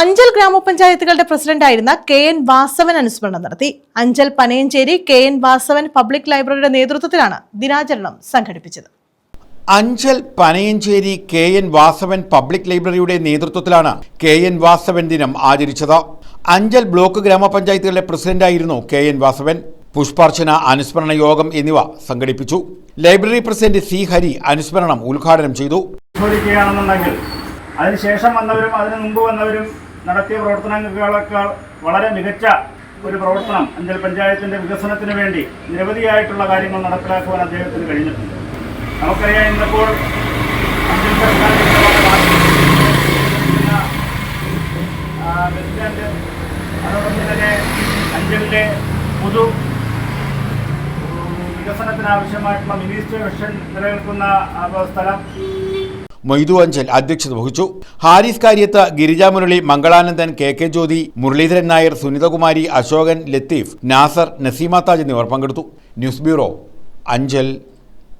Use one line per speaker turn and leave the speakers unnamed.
അഞ്ചൽ ഗ്രാമപഞ്ചായത്തുകളുടെ പ്രസിഡന്റായിരുന്ന K N Vasavan അനുസ്മരണം നടത്തി. Anchal Panayancheri K N Vasavan public ലൈബ്രറിയുടെ നേതൃത്വത്തിലാണ് ദിനാചരണം സംഘടിപ്പിച്ചത്.
Anchal Panayancheri K N Vasavan public ലൈബ്രറിയുടെ നേതൃത്വത്തിലാണ് കെ എൻ വാസവൻ ദിനം ആചരിച്ചത്. അഞ്ചൽ ബ്ലോക്ക് ഗ്രാമപഞ്ചായത്തുകളുടെ പ്രസിഡന്റായിരുന്നു കെ എൻ വാസവൻ. പുഷ്പാർച്ചന അനുസ്മരണ യോഗം എന്നിവ സംഘടിപ്പിച്ചു. ലൈബ്രറി പ്രസിഡന്റ് സി ഹരി അനുസ്മരണം ഉദ്ഘാടനം ചെയ്തു.
അതിനുശേഷം വന്നവരും അതിനു മുമ്പ് വന്നവരും നടത്തിയ പ്രവർത്തനങ്ങളെക്കാൾ വളരെ മികച്ച ഒരു പ്രവർത്തനം അഞ്ചൽ പഞ്ചായത്തിന്റെ വികസനത്തിന് വേണ്ടി നിരവധിയായിട്ടുള്ള കാര്യങ്ങൾ നടപ്പിലാക്കുവാൻ അദ്ദേഹത്തിന് കഴിഞ്ഞിട്ടുണ്ട്. നമുക്കറിയാം ഇന്നിപ്പോൾ അഞ്ചൽ തന്നെ അഞ്ചലിലെ പൊതു വികസനത്തിനാവശ്യമായിട്ടുള്ള മിനിസ്റ്റർ മിഷൻ നിലനിൽക്കുന്ന സ്ഥലം
മൊയ്തു അഞ്ചൽ അധ്യക്ഷത വഹിച്ചു. ഹാരിസ് കാര്യത്ത് ഗിരിജാമുരളി മംഗളാനന്ദൻ കെ കെ ജ്യോതി മുരളീധരൻ നായർ സുനിതകുമാരി അശോകൻ ലത്തീഫ് നാസർ നസീമ താജ് എന്നിവർ പങ്കെടുത്തു. News bureau Anchal.